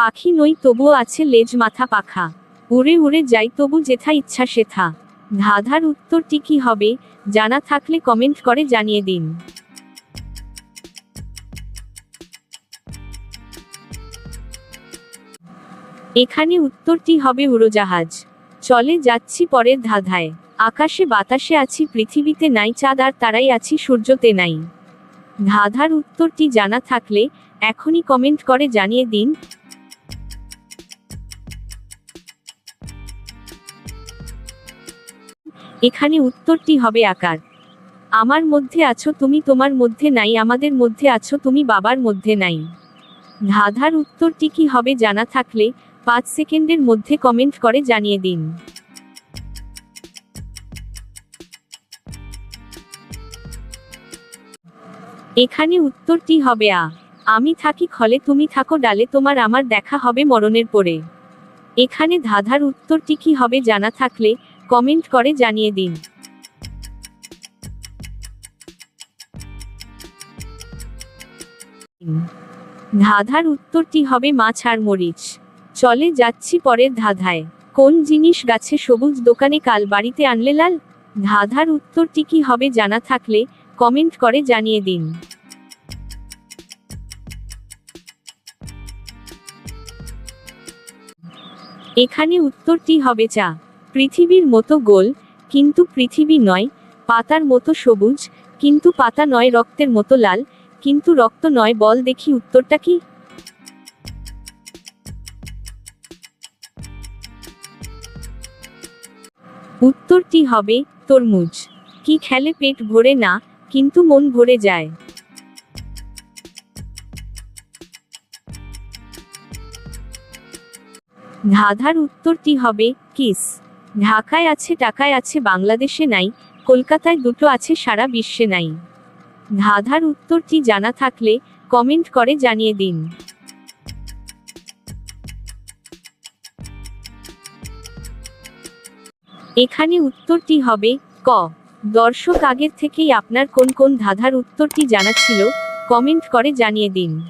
পাখি নই, তবুও আছে লেজ মাথা পাখা। উড়ে উড়ে যাই, তবু যেথা ইচ্ছা সেথা। ধাঁধার উত্তরটি কি হবে, জানা থাকলে কমেন্ট করে জানিয়ে দিন। এখানে উত্তরটি হবে উড়োজাহাজ। চলে যাচ্ছি পরের ধাঁধায়। আকাশে বাতাসে আছি, পৃথিবীতে নাই, চাঁদ আর তারাই আছি, সূর্যতে নাই। ধাঁধার উত্তরটি জানা থাকলে, এখনই কমেন্ট করে জানিয়ে দিন এখানে উত্তরটি হবে আকার। আমার মধ্যে আছো তুমি, তোমার মধ্যে নাই, আমাদের মধ্যে আছো তুমি, বাবার মধ্যে নাই। ধাঁধার উত্তরটি কি হবে জানা থাকলে পাঁচ সেকেন্ডের মধ্যে কমেন্ট করে জানিয়ে দিন। এখানে উত্তরটি হবে আ। আমি থাকি খলে, তুমি থাকো ডালে, তোমার আমার দেখা হবে মরণের পরে। এখানে ধাঁধার উত্তরটি কি হবে জানা থাকলে কমেন্ট করে জানিয়ে দিন। ধাঁধার উত্তরটি হবে মাছ আর মরিচ। চলে যাচ্ছি পরের ধাঁধায়। কোন জিনিস গাছে সবুজ দোকানে কাল বাড়িতে আনলে লাল? ধাঁধার উত্তরটি কি হবে জানা থাকলে কমেন্ট করে জানিয়ে দিন। এখানে উত্তরটি হবে চা। পৃথিবীর মতো গোল, কিন্তু পৃথিবী নয়, পাতার মতো সবুজ, কিন্তু পাতা নয় রক্তের মতো লাল, কিন্তু রক্ত নয় বল দেখি উত্তরটা কি? উত্তরটি হবে তরমুজ। কি খেলে পেট ভরে না, কিন্তু মন ভরে যায়। ধাঁধার উত্তরটি হবে কিস। ঢাকায় আছে টাকায় আছে, বাংলাদেশে নাই, কলকাতায় দুটো আছে, সারা বিশ্বে নাই। ধাঁধার উত্তরটি জানা থাকলে কমেন্ট করে জানিয়ে দিন। এখানে উত্তরটি হবে ক। দর্শক আগের থেকেই আপনার কোন কোন ধাঁধার উত্তরটি জানা ছিল, কমেন্ট করে জানিয়ে দিন।